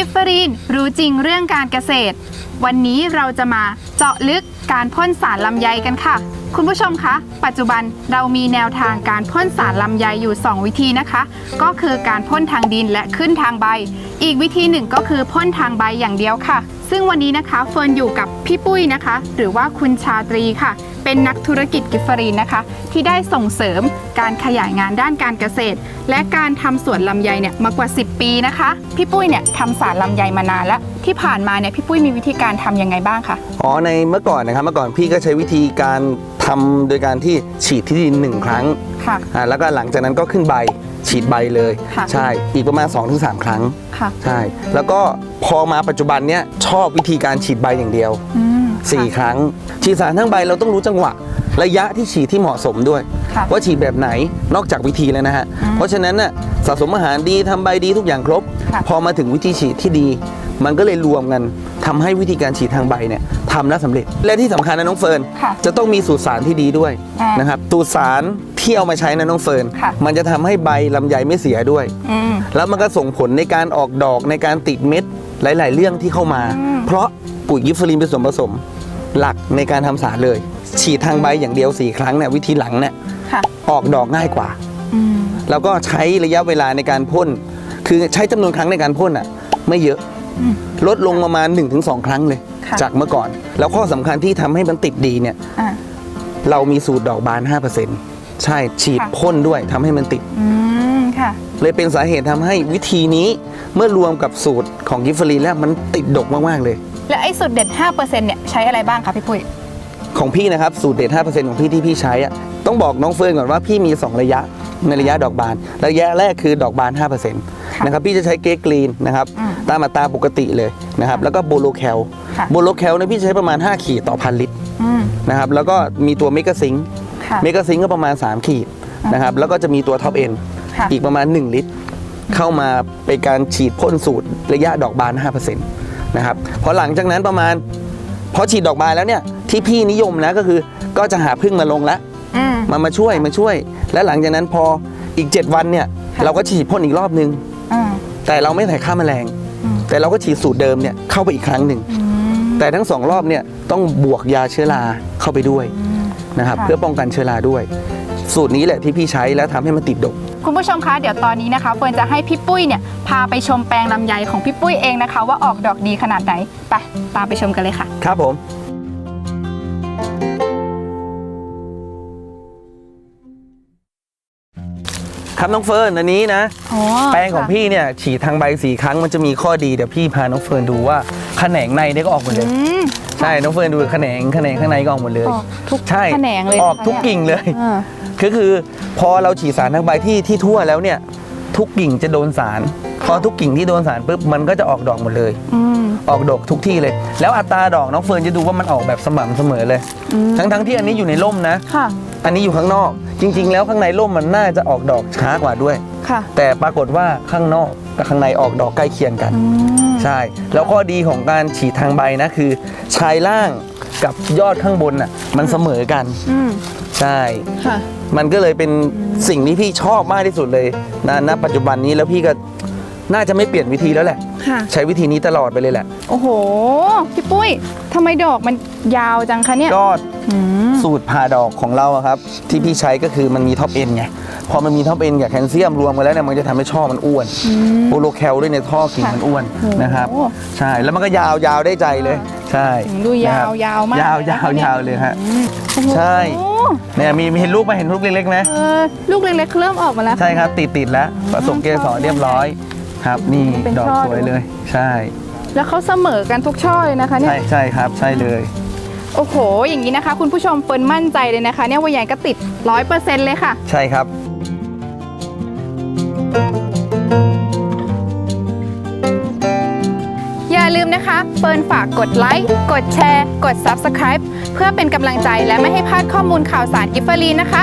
กิฟฟรีนรู้จริงเรื่องการเกษตร วันนี้เราจะมาเจาะลึกการพ่นสารลำไยกันค่ะ คุณผู้ชมคะ ปัจจุบันเรามีแนวทางการพ่นสารลำไยอยู่ 2 วิธีนะคะ ก็คือการพ่นทางดินและขึ้นทางใบ อีกวิธีหนึ่งก็คือพ่นทางใบอย่างเดียวค่ะ ซึ่งวันนี้นะคะเฟิร์นอยู่กับพี่ปุ้ยนะคะ หรือว่าคุณชาตรีค่ะ เป็นนักธุรกิจกิฟฟรีนนะคะ ที่ได้ส่งเสริมการขยายงานด้านการเกษตร และการทำสวนลำไยเนี่ยมากว่า 10 ปีนะคะ พี่ปุ้ยเนี่ยทำสารลำไยมานานแล้ว ที่ผ่านมาเนี่ยพี่ปุ้ยมีวิธีการทำยังไงบ้างคะ อ๋อในเมื่อก่อนนะครับเมื่อก่อนพี่ก็ใช้วิธีการทำโดยการที่ฉีดที่ดินหนึ่งครั้งค่ะ อ่าแล้วก็หลังจากนั้นก็ขึ้นใบฉีดใบเลย ค่ะ ใช่อีกประมาณ 2-3 ครั้ง ค่ะ ใช่ แล้วก็ พอมาปัจจุบันเนี้ยชอบวิธีการฉีดใบอย่างเดียวอืม4ครั้ง ฉีดสารทั้งใบเราต้องรู้จังหวะ ระยะที่ฉีดที่เหมาะสมด้วยค่ะว่าฉีดแบบไหนนอกจากวิธีแล้วนะฮะอืมเพราะฉะนั้นน่ะสะสมอาหารดีทำใบดีทุกอย่างครบค่ะพอมาถึงวิธีฉีดที่ดี มันก็เลยรวมกันทำให้วิธีการฉีดทางใบเนี่ยทำแล้วสำเร็จ และที่สำคัญนะน้องเฟิร์นค่ะจะต้องมีสูตรสารที่ดีด้วยอ่านนะครับสูตรสารที่เอามาใช้นะน้องเฟิร์นค่ะมันจะทำให้ใบลำไยไม่เสียด้วยอืมแล้วมันก็ส่งผลในการออกดอกในการติดเม็ด หลาย ๆ เรื่องที่เข้ามาอืมเพราะปุ๋ยยิปฟลินเป็นส่วนผสมหลักในการทำสารเลย ฉีดทางใบอย่างเดียว4ครั้งเนี่ยวิธีหลังเนี่ยค่ะออกดอกง่ายกว่าอืมแล้วก็ใช้ระยะเวลาในการพ่น คือใช้จำนวนครั้งในการพ่นอะ ไม่เยอะอืมลดลงประมาณ 1-2 ครั้งเลยค่ะจากเมื่อก่อน แล้วข้อสำคัญที่ทำให้มันติดดีเนี่ยอ่าเรามีสูตรดอกบาน 5%ใช่ฉีดค่ะพ่นด้วยทำให้มันติดอืมค่ะ เลยเป็นสาเหตุทำให้วิธีนี้เมื่อรวมกับสูตรของกิฟฟรีนแล้วมันติดดกมากๆเลย แล้วไอ้สูตรเด็ด 5%เนี่ยใช้อะไรบ้างคะพี่ปุ้ยของพี่นะครับสูตรเด็ด 5%ของพี่ที่พี่ใช้อะต้องบอกน้องเฟิร์นก่อนว่าพี่มี 2 ระยะในระยะดอกบาน ระยะแรกคือดอกบาน 5%นะครับพี่จะใช้เกรกรีนนะครับอืมตามอัตราปกติเลยนะครับแล้วก็โบโลแคลค่ะโบโลแคลเนี่ยพี่ใช้ประมาณ 5 ขีดต่อพันลิตรอืมนะครับแล้วก็มีตัวเมกะซิงค่ะเมกะซิงก็ประมาณ 3 ขีดนะครับแล้วก็จะมีตัวท็อปเอ็น ค่ะ อีกประมาณ 1 ลิตร เข้ามาเป็นการฉีดพ่นสูตรระยะดอกบาน5%นะครับพอหลังจากนั้นประมาณพอฉีดดอกบานแล้วเนี่ยที่พี่นิยมนะก็คือก็จะหาพึ่งมาลงแล้วอืม มามาช่วยมาช่วย และหลังจากนั้นพออีก 7 วันเนี่ยค่ะ เราก็ฉีดพ่นอีกรอบนึง อืม แต่เราไม่ใส่ฆ่าแมลง อืม แต่เราก็ฉีดสูตรเดิมเนี่ยเข้าไปอีกครั้งหนึ่ง อืม แต่ทั้งสองรอบเนี่ยต้องบวกยาเชื้อราเข้าไปด้วยนะครับค่ะ เพื่อป้องกันเชื้อราด้วย สูตรนี้แหละที่พี่ใช้แล้วทำให้มันติดดก คุณผู้ชมคะเดี๋ยวตอนนี้นะคะเฟิร์นจะให้พี่ปุ้ยเนี่ยพาไปชมแปลงลำไยของพี่ปุ้ยเองนะคะ ว่าออกดอกดีขนาดไหนไปตามไปชมกันเลยค่ะ ครับผม ครับน้องเฟิร์นอันนี้นะ อ๋อแปลงของพี่เนี่ยฉีดทางใบสีครั้งมันจะมีข้อดีเดี๋ยวพี่พาน้องเฟิร์นดูว่าแขนงในเนี่ยก็ออกหมดเลย อืม ใช่น้องเฟิร์นดูแขนงแขนงข้างในก็ออกหมดเลยออกทุกใช่แขนงเลยออกนะคะทุกเนี่ยกิ่งเลยอ่าก็คือพอเราฉีดสารทางใบที่ที่ทั่วแล้วเนี่ยทุกกิ่งจะโดนสารพอทุกกิ่งที่โดนสารปุ๊บมันก็จะออกดอกหมดเลย อืม ออกดอกทุกที่เลย แล้วอัตราดอกน้องเฟิร์นจะดูว่ามันออกแบบสม่ำเสมอเลยอืมทั้งทั้งๆที่อันนี้อยู่ในร่มนะ ค่ะ อันนี้อยู่ข้างนอก จริง ๆ แล้วข้างในร่มมันน่าจะออกดอกช้ากว่าด้วย ค่ะ แต่ปรากฏว่าข้างนอกกับข้างในออกดอกใกล้เคียงกันอืมใช่ แล้วข้อดีของการฉีดทางใบนะคือ ชายล่างกับยอดข้างบนน่ะมันเสมอกัน อืมใช่ ค่ะ มันก็เลยเป็นสิ่งที่พี่ชอบมากที่สุดเลยนะณปัจจุบันนี้แล้วพี่ก็น่าจะไม่เปลี่ยนวิธีแล้วแหละ ค่ะ ใช้วิธีนี้ตลอดไปเลยแหละ โอ้โห พี่ปุ้ยทำไมดอกมันยาวจังคะเนี่ยก็อืมสูตรผ่าดอกของเราอะครับ ที่พี่ใช้ก็คือมันมีท็อปเอ็นไง พอมันมีท็อปเอ็นกับแคลเซียมรวมกันแล้วเนี่ยมันจะทำให้ช่อมันอ้วนโปรโลแคลด้วยในท่อกิ่งมันอ้วนโอ้โหนะครับใช่แล้วมันก็ยาวยาวได้ใจเลย ใช่ดูยาวนะครับยาวมากยาวเลยยาวนะคะเนี่ยยาวเลยฮะอืมโอ้โหใช่ เนี่ยมีมีเห็นลูกไหมเห็นลูกเล็กๆไหมเออลูกเล็กๆเริ่มออกมาแล้วใช่ครับติดติดๆแล้วผสมเกสรเรียบร้อย ครับนี่เป็นดอกช่อสวย เลย ใช่แล้วเขาเสมอกันทุกช่อเลยนะคะเนี่ย ใช่ใช่ครับ ใช่เลย โอ้โห อย่างนี้นะคะ คุณผู้ชมเฟิร์นมั่นใจเลยนะคะ เนี่ยว่าใหญ่ก็ติดร้อยเปอร์เซ็นต์เลยค่ะ ใช่ครับ อย่าลืมนะคะเฟิร์นฝากกดไลค์ กดแชร์ กด Subscribe เพื่อเป็นกำลังใจและไม่ให้พลาดข้อมูลข่าวสารกิฟเฟอรีนนะคะ